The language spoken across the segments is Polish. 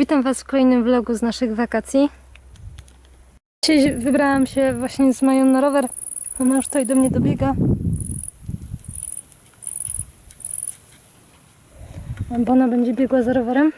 Witam Was w kolejnym vlogu z naszych wakacji. Dzisiaj wybrałam się właśnie z Mają na rower. Ona już tutaj do mnie dobiega. Bo ona będzie biegła za rowerem.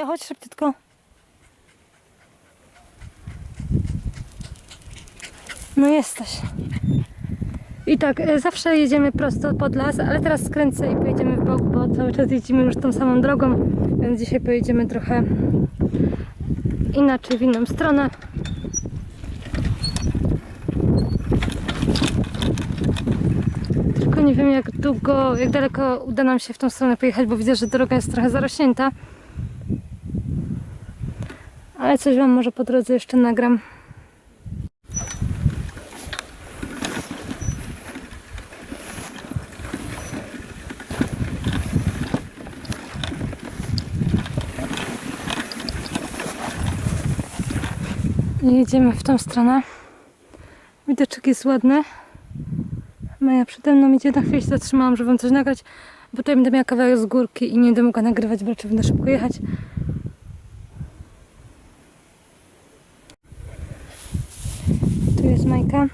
Maja, chodź szybciutko. No jesteś. I tak, e, zawsze jedziemy prosto pod las, ale teraz skręcę i pojedziemy w bok, bo cały czas jedziemy już tą samą drogą, więc dzisiaj pojedziemy trochę inaczej, w inną stronę. Tylko nie wiem jak długo, jak daleko uda nam się w tą stronę pojechać, bo widzę, że droga jest trochę zarośnięta. Ale coś Wam może po drodze jeszcze nagram. I jedziemy w tą stronę. Widoczek jest ładny. Maja przede mną idzie. Na chwilę się zatrzymałam, żeby Wam coś nagrać, bo tutaj będę miała kawałek z górki i nie będę mogła nagrywać, bo będę szybko jechać. Majka.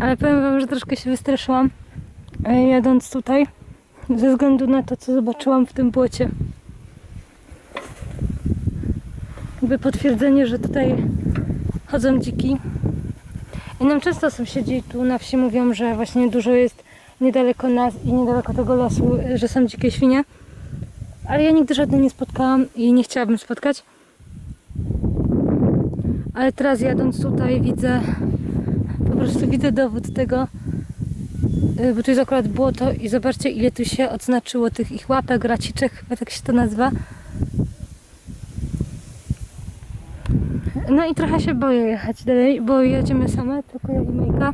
Ale powiem Wam, że troszkę się wystraszyłam e, jadąc tutaj ze względu na to, co zobaczyłam w tym błocie. Jakby potwierdzenie, że tutaj chodzą dziki. I nam często sąsiedzi tu na wsi mówią, że właśnie dużo jest niedaleko nas i niedaleko tego lasu, e, że są dzikie świnie. Ale ja nigdy żadnej nie spotkałam i nie chciałabym spotkać. Ale teraz jadąc tutaj widzę, prostu widzę dowód tego, y, bo tu jest akurat błoto i zobaczcie ile tu się odznaczyło tych ich łapek, raciczek, chyba tak się to nazywa. No i trochę się boję jechać dalej, bo jedziemy same, tylko ja i Majka.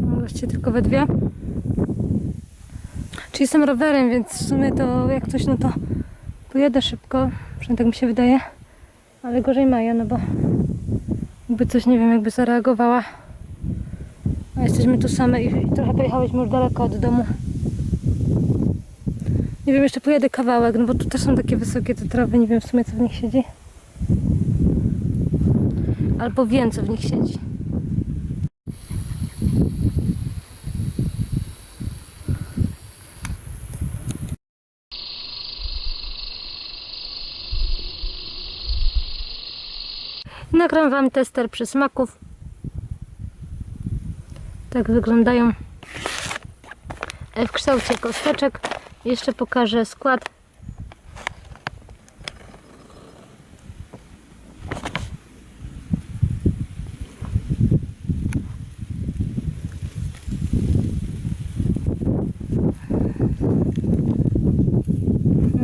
No Właściwie tylko we dwie. Czyli jestem rowerem, więc w sumie to jak coś, no to pojadę szybko, przynajmniej tak mi się wydaje. Ale gorzej Maja, no bo jakby coś, nie wiem, jakby zareagowała. A jesteśmy tu same i, trochę pojechałyśmy już daleko od domu. Nie wiem, jeszcze pojadę kawałek, no bo tu też są takie wysokie te trawy, nie wiem w sumie co w nich siedzi. Albo wiem co w nich siedzi. Nagram Wam tester przysmaków. Tak wyglądają w kształcie kosteczek. Jeszcze pokażę skład.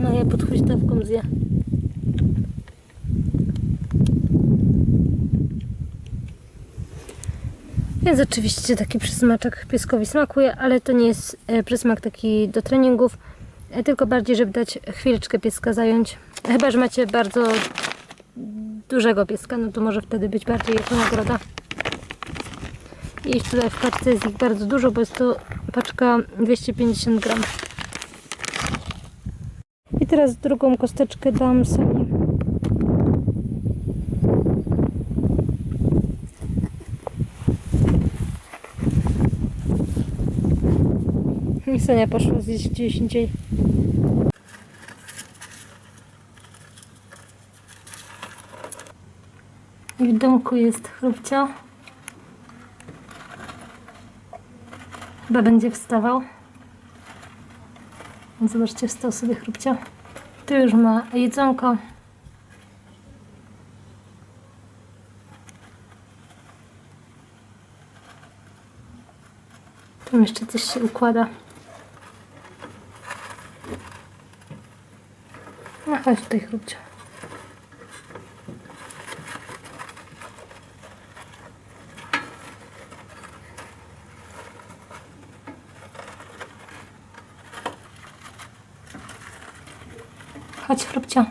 No ja pod huśtawką zje. Więc oczywiście taki przysmaczek pieskowi smakuje, ale to nie jest e, przysmak taki do treningów, e, tylko bardziej, żeby dać chwileczkę pieska zająć. Chyba, że macie bardzo dużego pieska, no to może wtedy być bardziej jako nagroda. I tutaj w paczce jest ich bardzo dużo, bo jest to paczka 250 gram. I teraz drugą kosteczkę dam sobie. Misenia poszła zjeść gdzieś indziej. I w domku jest chrupcio. Chyba będzie wstawał. Zobaczcie, wstał sobie chrupcio. Tu już ma jedzonko. Tam jeszcze coś się układa. No chodź tutaj chrupcio. Chodź.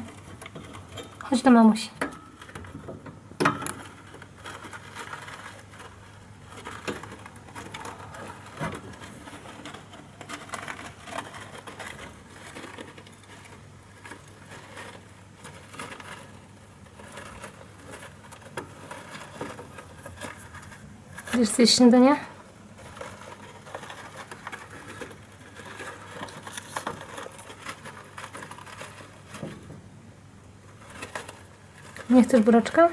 Chodź do mamusi. Chcesz zjeść śniadanie? Nie chcesz buraczka?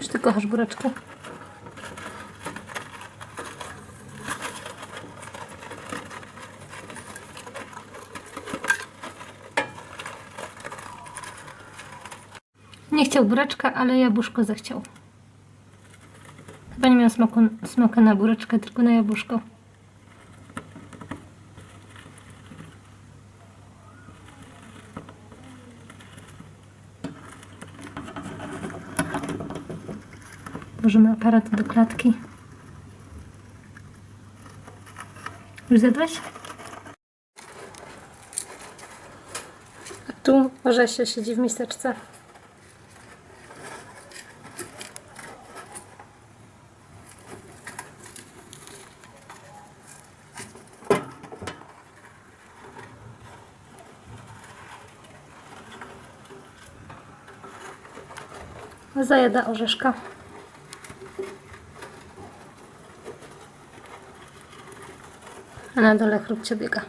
Czy ty kochasz buraczka? Nie chciał buraczka, ale jabłuszko zechciał. Chyba nie miał smaku, smaku na buraczkę, tylko na jabłuszko. Włożymy aparat do klatki. Już zjadłeś? Tu Orzesia siedzi w miseczce. Zajada orzeszka. A na dole chrupcio biega.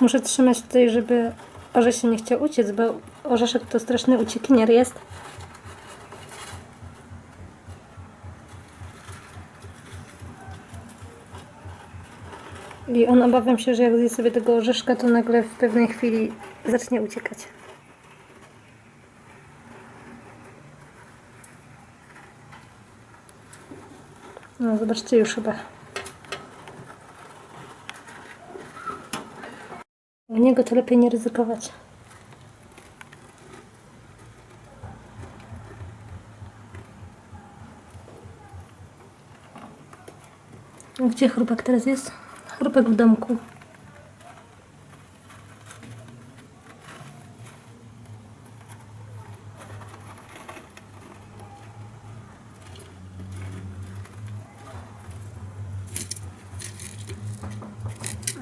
Muszę trzymać tutaj, żeby Orzesz się nie chciał uciec, bo orzeszek to straszny uciekinier jest. I on obawiam się, że jak zje sobie tego orzeszka, to nagle w pewnej chwili zacznie uciekać. No, zobaczcie już chyba. U niego to lepiej nie ryzykować. Gdzie chrupek teraz jest? Chrupek w domku.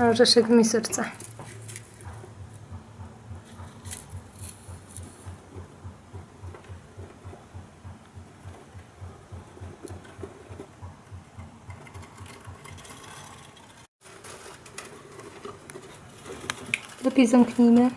Orzeszek w miseczce. Lepiej zamknijmy.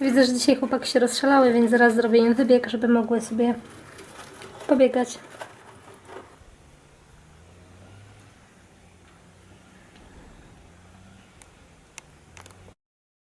Widzę, że dzisiaj chłopaki się rozszalały, więc zaraz zrobię im wybieg, żeby mogły sobie pobiegać.